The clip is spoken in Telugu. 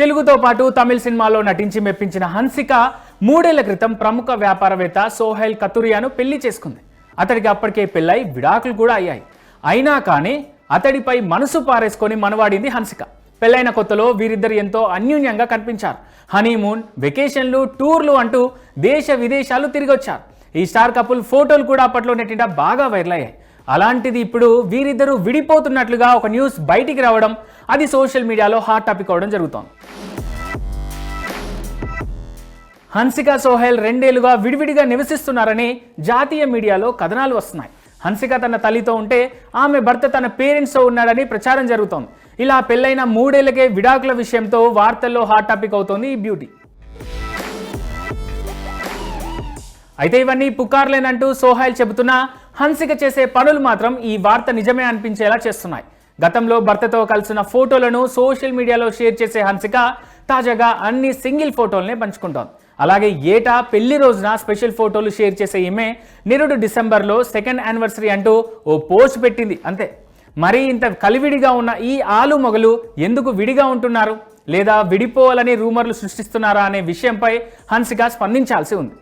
తెలుగుతో పాటు తమిళ సినిమాలో నటించి మెప్పించిన హన్సిక మూడేళ్ళ క్రితం ప్రముఖ వ్యాపారవేత్త సోహైల్ కతురియాను పెళ్ళి చేసుకుంది. అతడికి అప్పటికే పెళ్ళై విడాకులు కూడా అయ్యాయి. అయినా కానీ అతడిపై మనసు పారేసుకొని మనవాడింది హన్సిక. పెళ్ళైన కొత్తలో వీరిద్దరు ఎంతో అన్యూన్యంగా కనిపించారు. హనీమూన్ వెకేషన్లు టూర్లు అంటూ దేశ విదేశాలు తిరిగొచ్చారు. ఈ స్టార్ కపుల్ ఫోటోలు కూడా అప్పట్లో నెట్టిన బాగా వైరల్ అయ్యాయి. అలాంటిది ఇప్పుడు వీరిద్దరూ విడిపోతున్నట్లుగా ఒక న్యూస్ బయటికి రావడం అది సోషల్ మీడియాలో హాట్ టాపిక్ అవడం జరుగుతోంది. హన్సిక సోహెల్ రెండేళ్ళుగా విడివిడిగా నివసిస్తున్నారని జాతీయ మీడియాలో కథనాలు వస్తున్నాయి. హన్సిక తన తల్లితో ఉంటే ఆమె భర్త తన పేరెంట్స్తో ఉన్నాడని ప్రచారం జరుగుతోంది. ఇలా పెళ్ళైన మూడేళ్ళకే విడాకుల విషయంతో వార్తల్లో హాట్ టాపిక్ అవుతోంది ఈ బ్యూటీ. అయితే ఇవన్నీ పుకార్లేనంటూ సోహైల్ చెబుతున్నా హన్సిక చేసే పనులు మాత్రం ఈ వార్త నిజమే అనిపించేలా చేస్తున్నాయి. గతంలో భర్తతో కలిసిన ఫోటోలను సోషల్ మీడియాలో షేర్ చేసే హన్సిక తాజాగా అన్ని సింగిల్ ఫోటోలనే పంచుకుంటోంది. అలాగే ఏటా పెళ్ళి రోజున స్పెషల్ ఫోటోలు షేర్ చేసే ఈమె నిరుడు డిసెంబర్లో సెకండ్ యానివర్సరీ అంటూ ఓ పోస్ట్ పెట్టింది. అంతే. మరి ఇంత కలివిడిగా ఉన్న ఈ ఆలు మొగలు ఎందుకు విడిగా ఉంటున్నారు? లేదా విడిపోవాలని రూమర్లు సృష్టిస్తున్నారా అనే విషయంపై హన్సిక స్పందించాల్సి ఉంది.